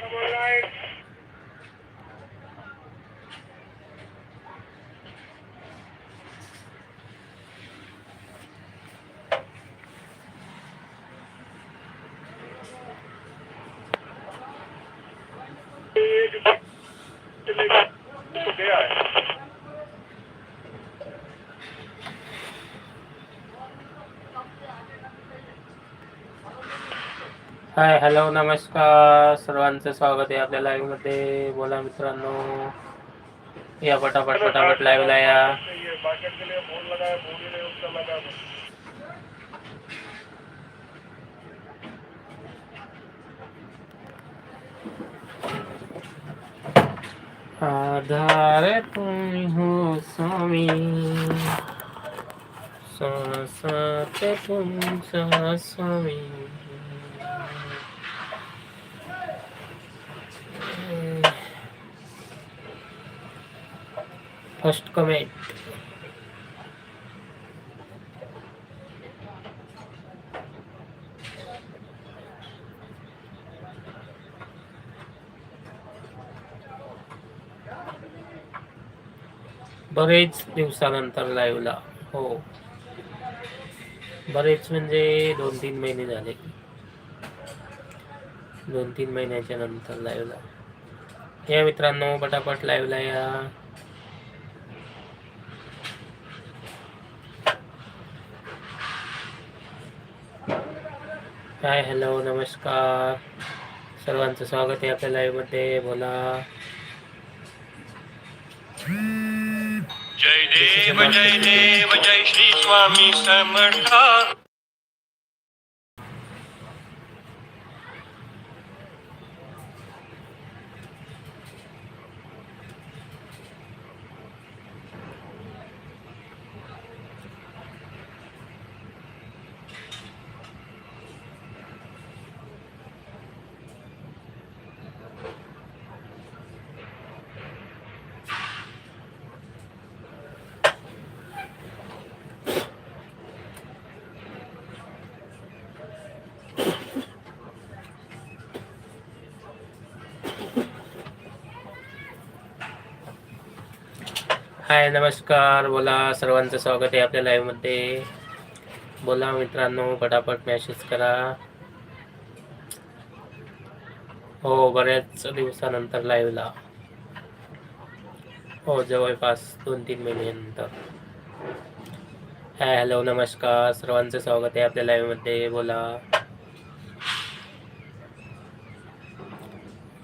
Come on, Larry. Hi hello नमस्कार. सर्वांचं स्वागत आहे आपल्या लाईव्हमध्ये. बोला मित्रांनो. या पटापट पटापट लाईव्हला या. आधार तुम्ही हो स्वामी. संसार तुमचा स्वामी. First comment. बरेच दिवसानंतर लाईव्हला हो. बरेच म्हणजे दोन तीन महिने झाले. दोन तीन महिन्याच्या नंतर लाईव्हला या मित्रांनो पटापट लाईव्हला या. हाय हॅलो नमस्कार. सर्वांचं स्वागत आहे आपल्या लाईव्हमध्ये बोला. जय देव जय देव जय श्री स्वामी समर्थ. हाय नमस्कार. बोला सर्वांचं स्वागत आहे आपल्या लाईव्हमध्ये बोला मित्रांनो पटापट मॅसेज करा. हो बऱ्याच दिवसानंतर लाईव्हला हो जवळपास दोन तीन महिन्यानंतर. हाय हॅलो नमस्कार. सर्वांचं स्वागत आहे आपल्या लाईव्हमध्ये बोला.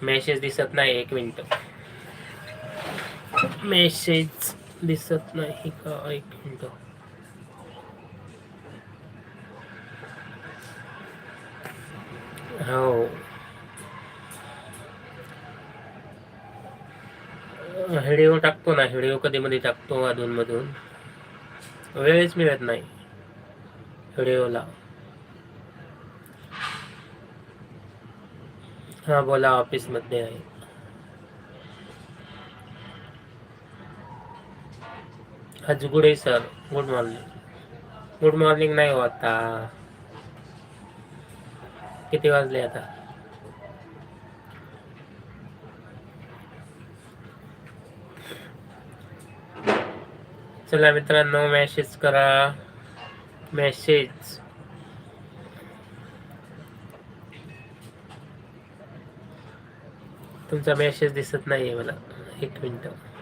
मेसेज दिसत नाही एक मिनटं मेसेज दिसत नाही का? एक मिनिट. हो. व्हिडिओ टाकतो ना व्हिडिओ कधी मध्ये टाकतो अधूनमधून. वेळच मिळत नाही व्हिडिओला. हा बोला ऑफिसमध्ये आहे. आज गुड आहे sir. Good morning. Good morning नाही हो आता. किती वाजले आता? चला मित्रांनो मेसेज करा. मेसेज तुमचा मेसेज दिसत नाहीये मला. एक minute.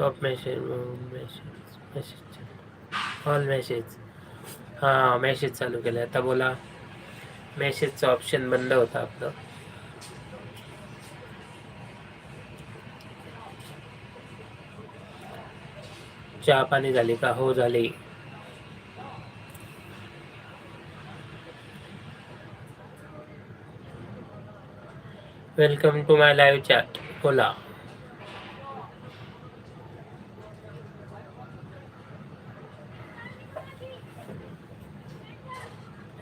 Top message message message all message हां मेसेज चालू केलं आता बोला. मेसेजचं ऑप्शन बंद होतं आपलं. चहा पाणी झाली का? हो झाली. Welcome to my live chat बोला.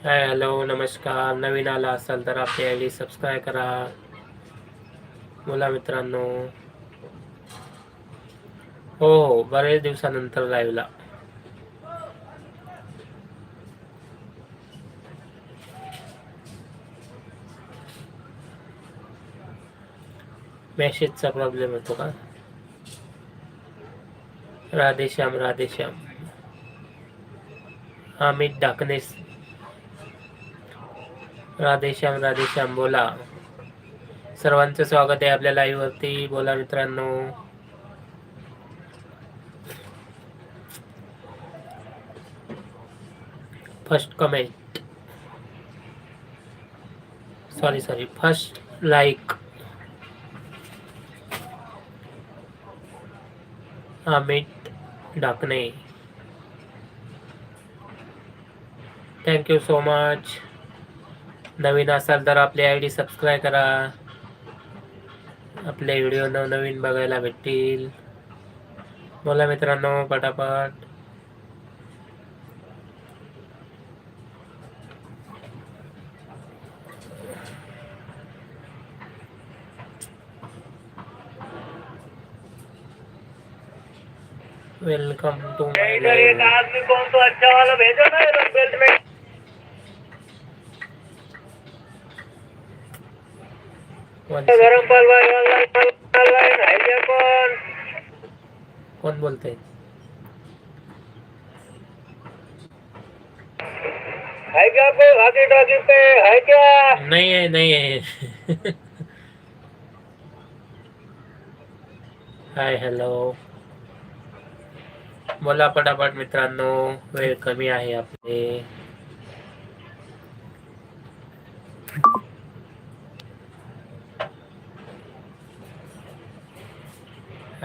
हाय हॅलो नमस्कार. नवीन आला असाल तर आपली आय डी सबस्क्राईब करा. बोला मित्रांनो. हो हो बरेच दिवसानंतर लाईव्हला मेसेजचा प्रॉब्लेम होतो का? राधेश्याम राधेश्याम. अमित डाकनेस. राधेश्याम राधेश्याम बोला. सर्वांचं स्वागत आहे आपल्या लाईव्ह वरती. बोला मित्रांनो. First comment sorry sorry first like Amit Dakne thank you so much नवीन असाल तर आपली आय डी सबस्क्राईब करा. आपले व्हिडिओ नवनवीन बघायला भेटतील. बोला मित्रांनो पटापट. वेलकम टू कौन तो अच्छा वाला भेजो ना बेल्ट में गरम पलवान ऑनलाइन ऑनलाइन है क्या कौन कोण बोलतंय? है क्या कोई भागी डॉगी पे है क्या नाही आहे नाही आहे. Hi hello. बोला पटापट मित्रांनो वेळ कमी आहे आपले.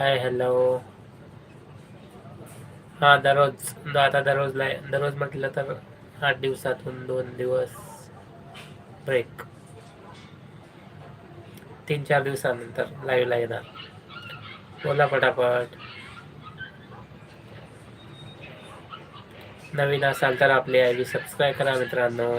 हाय हॅलो हा दररोज आता दररोज लाय दररोज म्हटलं तर आठ दिवसातून दोन दिवस ब्रेक तीन चार दिवसानंतर लाईव्हला येणार. बोला पटापट. नवीन असाल तर आपली आय डी सबस्क्राईब करा मित्रांनो.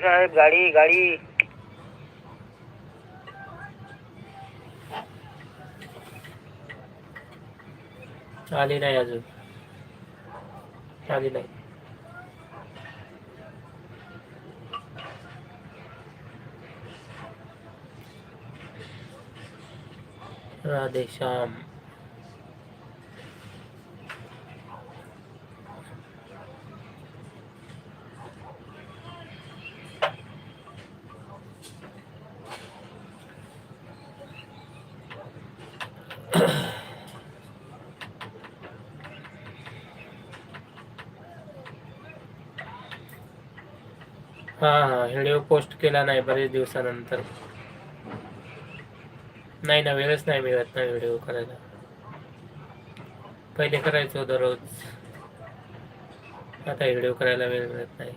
साहेब गाडी गाडी. आली नाही अजून. आली नाही. राधेश्याम. हा हा. व्हिडिओ पोस्ट केला नाही बरेच दिवसानंतर. नाही ना वेळच नाही मिळत ना व्हिडिओ करायला. पहिले करायचो दररोज. आता व्हिडिओ करायला वेळ मिळत नाही.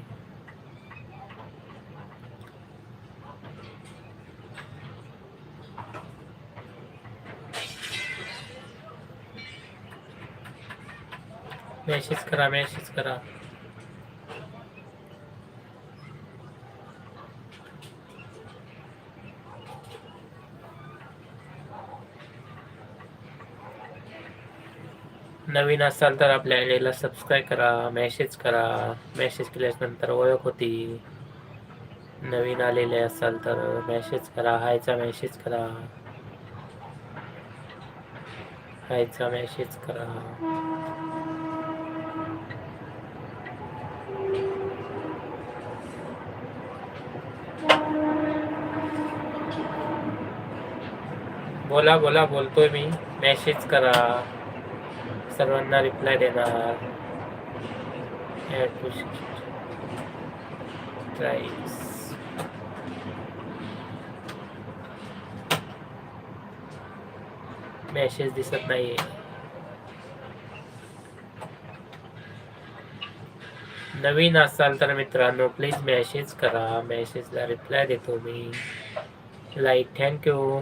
मेसेज करा मेसेज करा. नवीन असाल तर आपल्या आयडीला सबस्क्राईब करा मेसेज करा. मेसेज केल्यानंतर ओळख होती. नवीन आलेले असाल तर मेसेज करा. हायचा मेसेज करा. हायचा मेसेज करा. बोला बोला बोलतोय मी. मेसेज करा. सर्वांना रिप्लाय देणार. Add मेसेज दिसत नाहीये. नवीन असाल तर मित्रांनो प्लीज मेसेज करा. मेसेजला रिप्लाय देतो मी. लाईक थँक्यू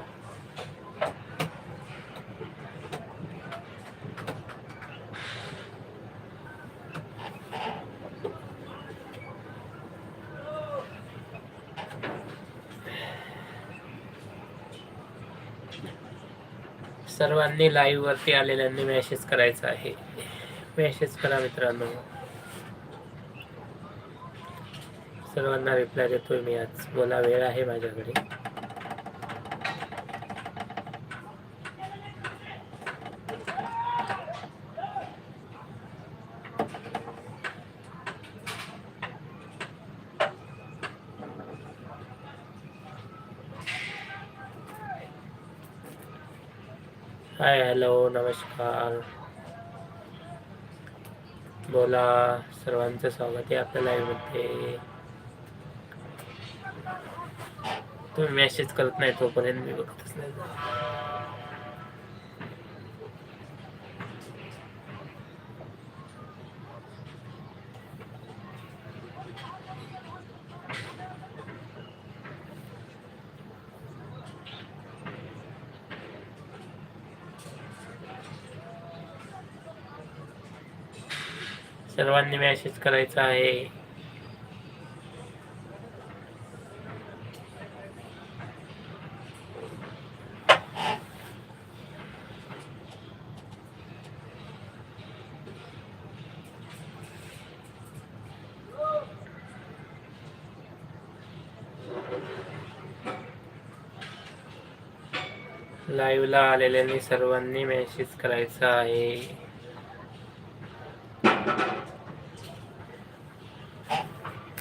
सर्वांनी लाईव्ह वरती आलेल्यांनी मेसेज करायचा आहे. मेसेज करा मित्रांनो. सर्वांना रिप्लाय देतोय मी आज. बोला वेळ आहे माझ्याकडे. हाय हॅलो नमस्कार. बोला सर्वांचं स्वागत आहे आपल्या लाईव्हमध्ये तुम्ही मेसेज करत नाही तोपर्यंत मी बघतच नाही. सर्वांनी मॅसेज करायचा आहे. लाईव्हला आलेल्यांनी सर्वांनी मेसेज करायचा आहे.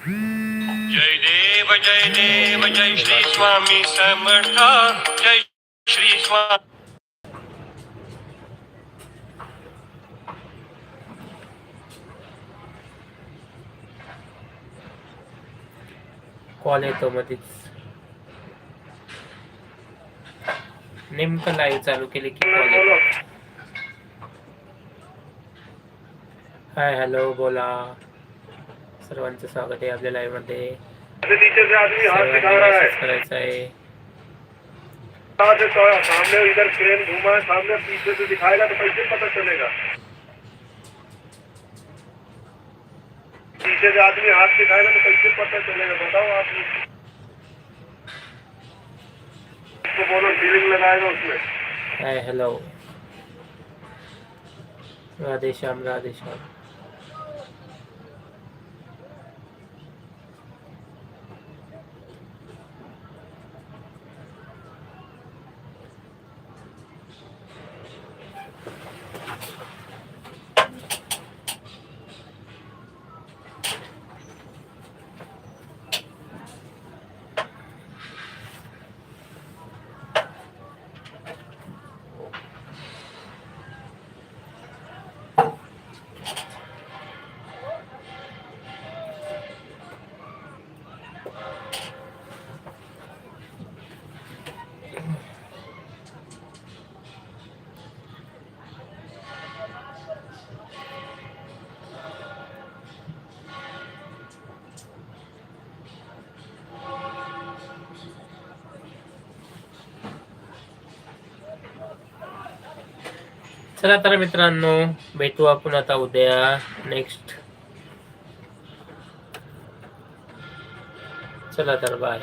जय देव जय देव जय श्री स्वामी समर्थ जय श्री स्वामी कॉल येतो मध्येच नेमकं लाईव्ह चालू केले की कॉल येतो? हाय हॅलो बोला. सर्वांचं स्वागत आहे आपल्या लाईव्ह मध्ये. है मेसेज करायचा आहे. हाथ से सामने इधर क्रेन घूमा सामने पीछे से दिखाएगा तो कैसे पता चलेगा. पीछे से आदमी हाथ दिखाएगा तो कैसे पता चलेगा. बताओ आप. उसको बोलो फीलिंग लगाएगा उसमें. हाय हॅलो राधेश्याम राधेश्याम चला तर मित्रांनो भेटू आपण आता उद्या नेक्स्ट चला तर बाय